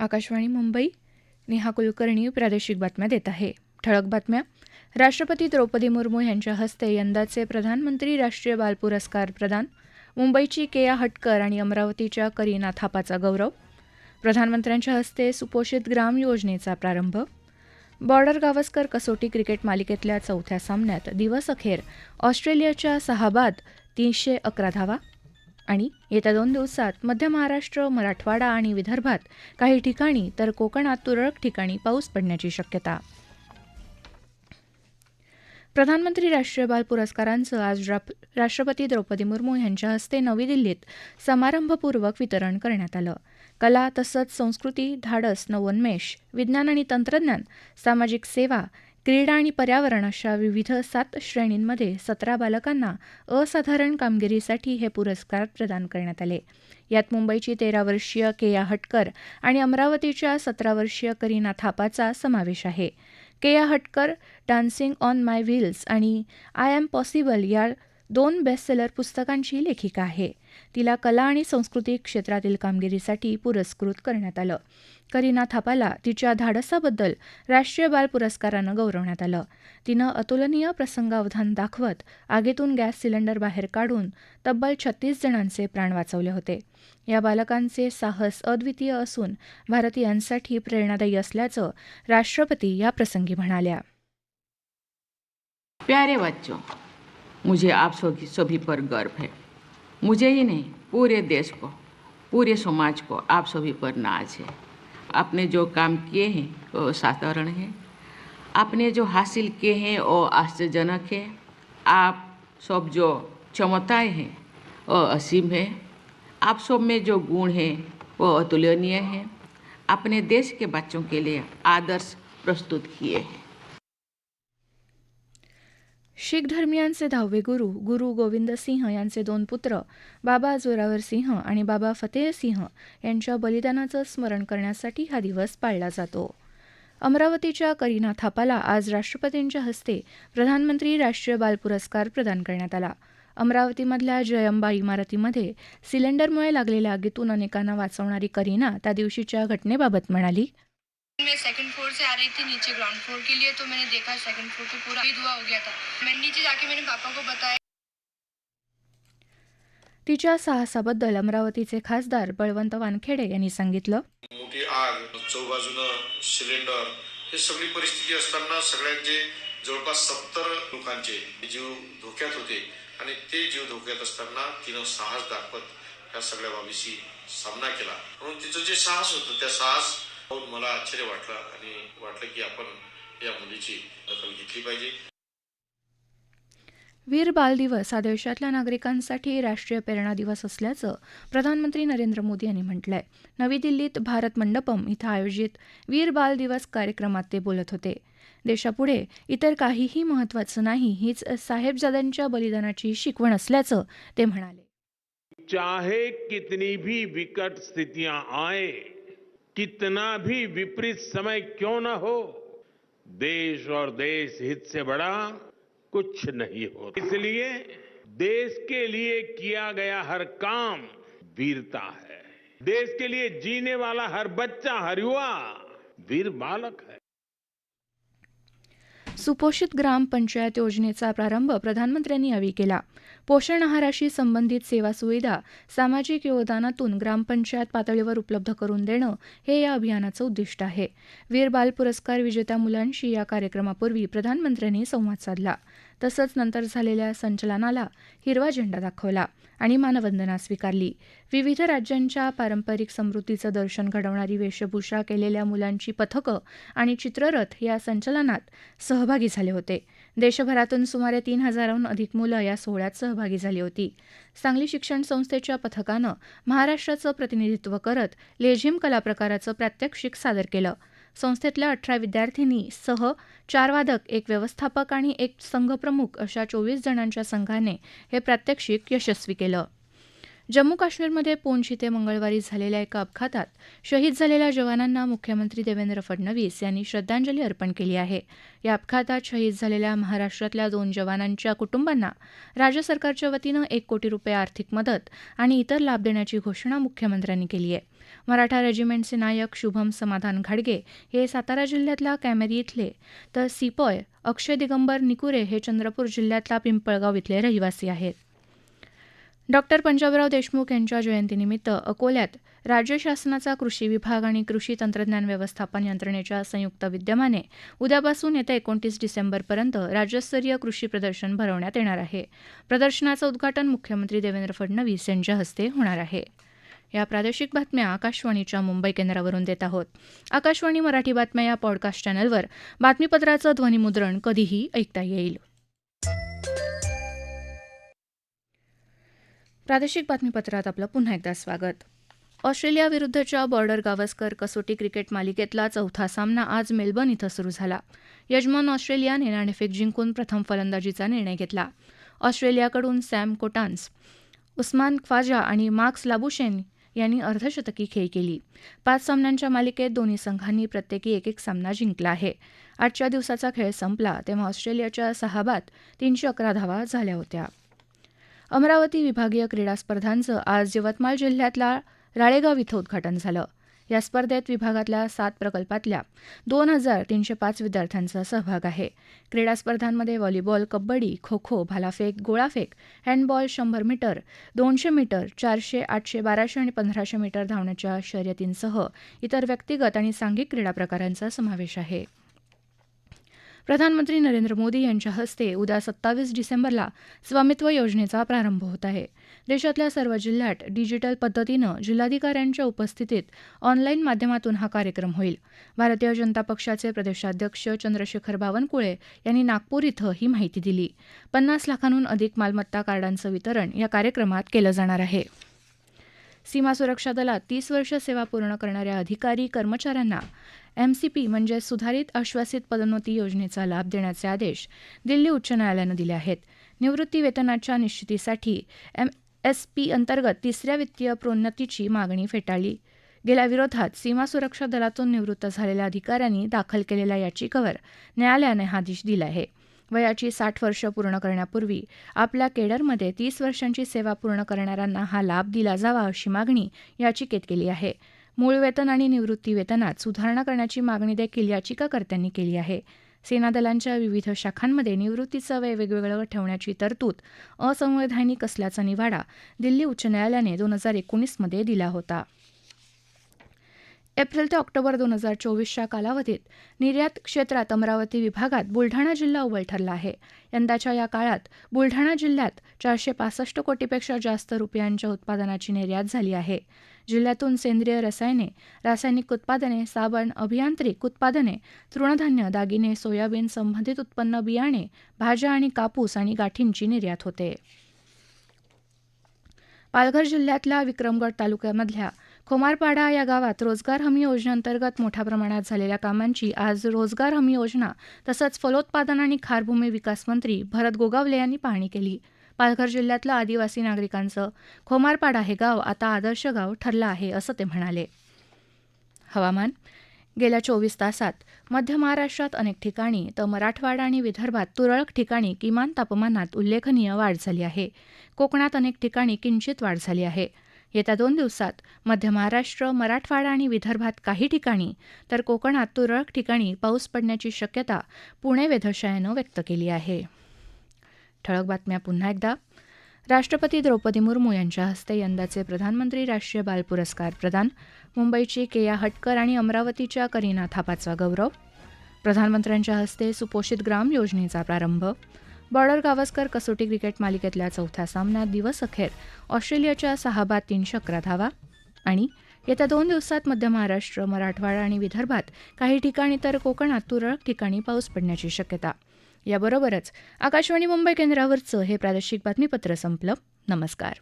आकाशवाणी मुंबई. नेहा कुलकर्णी प्रादेशिक बातम्या देत आहे. ठळक बातम्या. राष्ट्रपती द्रौपदी मुर्मू यांच्या हस्ते यंदाचे प्रधानमंत्री राष्ट्रीय बाल पुरस्कार प्रदान. मुंबईची केया हटकर आणि अमरावतीच्या करीना थापाचा गौरव. प्रधानमंत्र्यांच्या हस्ते सुपोषित ग्राम योजनेचा प्रारंभ. बॉर्डर गावस्कर कसोटी क्रिकेट मालिकेतल्या चौथ्या सामन्यात दिवस अखेर ऑस्ट्रेलियाच्या सहा बाद तीनशे अकरा धावा. आणि येत्या दोन दिवसात मध्य महाराष्ट्र मराठवाडा आणि विदर्भात काही ठिकाणी तर कोकणात तुरळक ठिकाणी पाऊस पडण्याची शक्यता. प्रधानमंत्री राष्ट्रीय बाल पुरस्कारांचं आज राष्ट्रपती द्रौपदी मुर्मू यांच्या हस्ते नवी दिल्लीत समारंभपूर्वक वितरण करण्यात आलं. कला तसंच संस्कृती धाडस नवोन्मेष विज्ञान आणि तंत्रज्ञान सामाजिक सेवा क्रीडा आणि पर्यावरण अशा विविध सात श्रेणींमध्ये सतरा बालकांना असाधारण कामगिरीसाठी हे पुरस्कार प्रदान करण्यात आले. यात मुंबईची तेरा वर्षीय केया हटकर आणि अमरावतीच्या सतरा वर्षीय करीना थापाचा समावेश आहे. Keya Hatkar dancing on my wheels आणि आय एम पॉसिबल या दोन बेस्टसेलर पुस्तकांची लेखिका आहे. तिला कला आणि संस्कृती क्षेत्रातील कामगिरीसाठी पुरस्कृत करण्यात आलं. करीना थापाला तिच्या धाडसाबद्दल राष्ट्रीय बाल पुरस्कारानं गौरवण्यात आलं. तिनं अतुलनीय प्रसंगावधान दाखवत आगीतून गॅस सिलेंडर बाहेर काढून तब्बल छत्तीस जणांचे प्राण वाचवले होते. या बालकांचे साहस अद्वितीय असून भारतीयांसाठी प्रेरणादायी असल्याचं राष्ट्रपती या प्रसंगी म्हणाल्या. प्यारे बच्चों मुझे आप सभी सभी पर गर्व है। मुझे ही नहीं पूरे देश को पूरे समाज को आप सभी पर नाज है। आपने जो काम किए हैं, वो साधारण है। आपने जो हासिल किए हैं, वो आश्चर्यजनक है। आप सब जो क्षमताएँ हैं, वो असीम है। आप सब में जो गुण हैं, वो अतुलनीय हैं। अपने देश के बच्चों के लिए आदर्श प्रस्तुत किए हैं। शीख धर्मियांचे दहावे गुरु गुरु गोविंद सिंह यांचे दोन पुत्र बाबा जोरावर सिंह आणि बाबा फतेह सिंह यांच्या बलिदानाचं स्मरण करण्यासाठी हा दिवस पाळला जातो. अमरावतीच्या करीना थापाला आज राष्ट्रपतींच्या हस्ते प्रधानमंत्री राष्ट्रीय बाल पुरस्कार प्रदान करण्यात आला. अमरावतीमधल्या जयंबा इमारतीमध्ये सिलेंडरमुळे लागलेल्या आगीतून अनेकांना वाचवणारी करीना त्या दिवशीच्या घटनेबाबत म्हणाली मैं सेकंड फ्लोर से आ रही थी नीचे ग्राउंड फ्लोर के लिए तो मैंने देखा सेकंड फ्लोर पे पूरा ही धुआं हो गया था। मैंने नीचे जाके मैंने पापा को बताया। तिच्या साहसाबद्दल अमरावतीचे खासदार बळवंत वानखेडे यांनी सांगितलं. मोठी आग चौबाजूनं सिलेंडर हे सगळी परिस्थिती असताना सगळ्यांचे जवळपास सत्तर लोकांचे जीव धोक्यात होते आणि ते जीव धोक्यात असताना तिनं साहस दाखवत ह्या सगळ्या बाबीशी सामना केला. म्हणून तिचं जे साहस होतं त्या साहस मला आश्चर्य वाटलं आणि वाटलं की आपण या मुलीची दखल घेतली पाहिजे. वीर बाल दिवस हा देशातल्या नागरिकांसाठी राष्ट्रीय प्रेरणा दिवस असल्याचं प्रधानमंत्री नरेंद्र मोदी यांनी म्हटलंय. नवी दिल्लीत भारत मंडपम इथं आयोजित वीर बाल दिवस कार्यक्रमात ते बोलत होते. देशापुढे इतर काहीही महत्त्वाचं नाही हीच साहेबजाद्यांच्या बलिदानाची शिकवण असल्याचं ते म्हणाले. चाहे कितनी भी विकट स्थितियां आए कितना भी विपरीत समय क्यों न हो, देश और देश हित से बड़ा कुछ नहीं होता। इसलिए देश के लिए किया गया हर काम वीरता है। देश के लिए जीने वाला हर बच्चा, हर युवा वीर बालक है। सुपोषित ग्राम पंचायत योजनेचा प्रारंभ प्रधानमंत्र्यांनी यावेळी केला. पोषण आहाराशी संबंधित सेवा सुविधा सामाजिक योगदानातून ग्रामपंचायत पातळीवर उपलब्ध करून देणं हे या अभियानाचं उद्दिष्ट आहे. वीर बाल पुरस्कार विजेत्या मुलांशी या कार्यक्रमापूर्वी प्रधानमंत्र्यांनी संवाद साधला. तसंच नंतर झालेल्या संचलनाला हिरवा झेंडा दाखवला आणि मानवंदना स्वीकारली. विविध राज्यांच्या पारंपरिक समृद्धीचं दर्शन घडवणारी वेशभूषा केलेल्या मुलांची पथकं आणि चित्ररथ या संचलनात सहभागी झाले होते. देशभरातून सुमारे तीन हजाराहून अधिक मुलं या सोहळ्यात सहभागी झाली होती. सांगली शिक्षण संस्थेच्या पथकानं महाराष्ट्राचं प्रतिनिधित्व करत लेझिम कलाप्रकाराचं प्रात्यक्षिक सादर केलं. संस्थेतल्या अठरा विद्यार्थिनी सह चार वादक एक व्यवस्थापक आणि एक संघप्रमुख अशा चोवीस जणांच्या संघाने हे प्रात्यक्षिक यशस्वी केलं. जम्मू काश्मीरमध्ये पूंछ इथे मंगळवारी झालेल्या एका अपघातात शहीद झालेल्या जवानांना मुख्यमंत्री देवेंद्र फडणवीस यांनी श्रद्धांजली अर्पण केली आहे. या अपघातात शहीद झालेल्या महाराष्ट्रातल्या दोन जवानांच्या कुटुंबांना राज्य सरकारच्या वतीनं एक कोटी रुपये आर्थिक मदत आणि इतर लाभ देण्याची घोषणा मुख्यमंत्र्यांनी केली आहे. मराठा रेजिमेंटचे नायक शुभम समाधान घाडगे हे सातारा जिल्ह्यातल्या कॅमेरी इथले तर सिपॉय अक्षय दिगंबर निकुरे हे चंद्रपूर जिल्ह्यातला पिंपळगाव इथले रहिवासी आहेत. डॉक्टर पंजाबराव देशमुख यांच्या जयंतीनिमित्त अकोल्यात राज्य शासनाचा कृषी विभाग आणि कृषी तंत्रज्ञान व्यवस्थापन यंत्रणेच्या संयुक्त विद्यमाने उद्यापासून येत्या एकोणतीस डिसेंबरपर्यंत राज्यस्तरीय कृषी प्रदर्शन भरवण्यात येणार आहे. प्रदर्शनाचं उद्घाटन मुख्यमंत्री देवेंद्र फडणवीस यांच्या हस्ते होणार आहे. या प्रादेशिक बातम्या आकाशवाणीच्या मुंबई केंद्रावरून देत आहोत. आकाशवाणी मराठी बातम्या या पॉडकास्ट चॅनलवर बातमीपत्राचं ध्वनिमुद्रण कधीही ऐकता येईल. प्रादेशिक बातमीपत्रात आपलं पुन्हा एकदा स्वागत. ऑस्ट्रेलियाविरुद्धच्या बॉर्डर गावस्कर कसोटी क्रिकेट मालिकेतला चौथा सामना आज मेलबर्न इथं सुरू झाला. यजमान ऑस्ट्रेलियाने नाणेफेक जिंकून प्रथम फलंदाजीचा निर्णय घेतला. ऑस्ट्रेलियाकडून सॅम कोटान्स उस्मान ख्वाजा आणि मार्क्स लाबुशेन यांनी अर्धशतकी खेळ केली. पाच सामन्यांच्या मालिकेत दोन्ही संघांनी प्रत्येकी एक एक सामना जिंकला आहे. आजच्या दिवसाचा खेळ संपला तेव्हा ऑस्ट्रेलियाच्या सहा बाद तीनशे अकरा धावा झाल्या होत्या. अमरावती विभागीय क्रीडा स्पर्धांचं आज यवतमाळ जिल्ह्यातल्या राळेगाव इथं उद्घाटन झालं. या स्पर्धेत विभागातल्या सात प्रकल्पातल्या दोन हजार तीनशे पाच विद्यार्थ्यांचा सहभाग आहे. क्रीडा स्पर्धांमध्ये व्हॉलीबॉल कबड्डी खो खो भालाफेक गोळाफेक हँडबॉल शंभर मीटर दोनशे मीटर चारशे आठशे बाराशे आणि पंधराशे मीटर धावण्याच्या शर्यतींसह इतर व्यक्तिगत आणि सांघिक क्रीडा प्रकारांचा समावेश आहे. प्रधानमंत्री नरेंद्र मोदी यांच्या हस्ते उद्या सत्तावीस डिसेंबरला स्वामित्व योजनेचा प्रारंभ होत आहे. देशातल्या सर्व जिल्ह्यात डिजिटल पद्धतीनं जिल्हाधिकाऱ्यांच्या उपस्थितीत ऑनलाईन माध्यमातून हा कार्यक्रम होईल. भारतीय जनता पक्षाचे प्रदेशाध्यक्ष चंद्रशेखर बावनकुळे यांनी नागपूर इथं ही माहिती दिली. पन्नास लाखांहून अधिक मालमत्ता कार्डांचं वितरण या कार्यक्रमात केलं जाणार आहे. सीमा सुरक्षा दलात तीस वर्ष सेवा पूर्ण करणाऱ्या अधिकारी कर्मचाऱ्यांना एमसीपी म्हणजे सुधारित आश्वासित पदोन्नती योजनेचा लाभ देण्याचे आदेश दिल्ली उच्च न्यायालयानं दिले आहेत. निवृत्ती वेतनाच्या निश्चितीसाठी एम एस पी अंतर्गत तिसऱ्या वित्तीय प्रोन्नतीची मागणी फेटाळली. गेल्या विरोधात सीमा सुरक्षा दलातून निवृत्त झालेल्या अधिकाऱ्यांनी दाखल केलेल्या याचिकेवर न्यायालयाने हा आदेश दिला आहे. वयाची साठ वर्ष पूर्ण करण्यापूर्वी आपल्या केडरमध्ये तीस वर्षांची सेवा पूर्ण करणाऱ्यांना हा लाभ दिला जावा अशी मागणी याचिकेत केली आहे. मूळ वेतन आणि निवृत्ती वेतनात सुधारणा करण्याची मागणी देखील याचिकाकर्त्यांनी केली आहे. सेनादलांच्या विविध शाखांमध्ये निवृत्तीचं वय वेगवेगळं ठेवण्याची तरतूद असंवैधानिक असल्याचा निवाडा दिल्ली उच्च न्यायालयाने दोन हजार एकोणीसमध्ये दिला होता. एप्रिल ते ऑक्टोबर दोन हजार चोवीसच्या कालावधीत निर्यात क्षेत्रात अमरावती विभागात बुलढाणा जिल्हा अव्वल ठरला आहे. यंदाच्या या काळात बुलढाणा जिल्ह्यात चारशे पासष्ट कोटीपेक्षा जास्त रुपयांच्या उत्पादनाची निर्यात झाली आहे. जिल्ह्यातून सेंद्रिय रसायने रासायनिक उत्पादने साबण अभियांत्रिक उत्पादने तृणधान्य दागिने सोयाबीन संबंधित उत्पन्न बियाणे भाज्या आणि कापूस आणि गाठींची निर्यात होते. पालघर जिल्ह्यातल्या विक्रमगड तालुक्यामधल्या खोमारपाडा या गावात रोजगार हमी योजनेअंतर्गत मोठ्या प्रमाणात झालेल्या कामांची आज रोजगार हमी योजना तसंच फलोत्पादन आणि खारभूमी विकास मंत्री भरत गोगावले यांनी पाहणी केली. पालघर जिल्ह्यातलं आदिवासी नागरिकांचं खोमारपाडा हे गाव आता आदर्श गाव ठरलं आहे असं ते म्हणाले. हवामान गेल्या चोवीस तासात मध्य महाराष्ट्रात अनेक ठिकाणी तर मराठवाडा आणि विदर्भात तुरळक ठिकाणी किमान तापमानात उल्लेखनीय वाढ झाली आहे. कोकणात अनेक ठिकाणी किंचित वाढ झाली आहे. येत्या दोन दिवसात मध्य महाराष्ट्र मराठवाडा आणि विदर्भात काही ठिकाणी तर कोकणात तुरळक ठिकाणी पाऊस पडण्याची शक्यता पुणे वेधशाळेनं व्यक्त केली आहे. ठळक बातम्या पुन्हा एकदा. राष्ट्रपती द्रौपदी मुर्मू यांच्या हस्ते यंदाचे प्रधानमंत्री राष्ट्रीय बाल पुरस्कार प्रदान. मुंबईची केया हटकर आणि अमरावतीच्या करीना थापाचा गौरव. प्रधानमंत्र्यांच्या हस्ते सुपोषित ग्राम योजनेचा प्रारंभ. बॉर्डर गावस्कर कसोटी क्रिकेट मालिकेतल्या चौथ्या सामन्यात दिवस अखेर ऑस्ट्रेलियाच्या सहा बाद तीनशे अकरा धावा. आणि येत्या दोन दिवसात मध्य महाराष्ट्र मराठवाडा आणि विदर्भात काही ठिकाणी तर कोकणात तुरळक ठिकाणी पाऊस पडण्याची शक्यता. याबरोबरच आकाशवाणी मुंबई केंद्रावरचं हे प्रादेशिक बातमीपत्र संपलं. नमस्कार.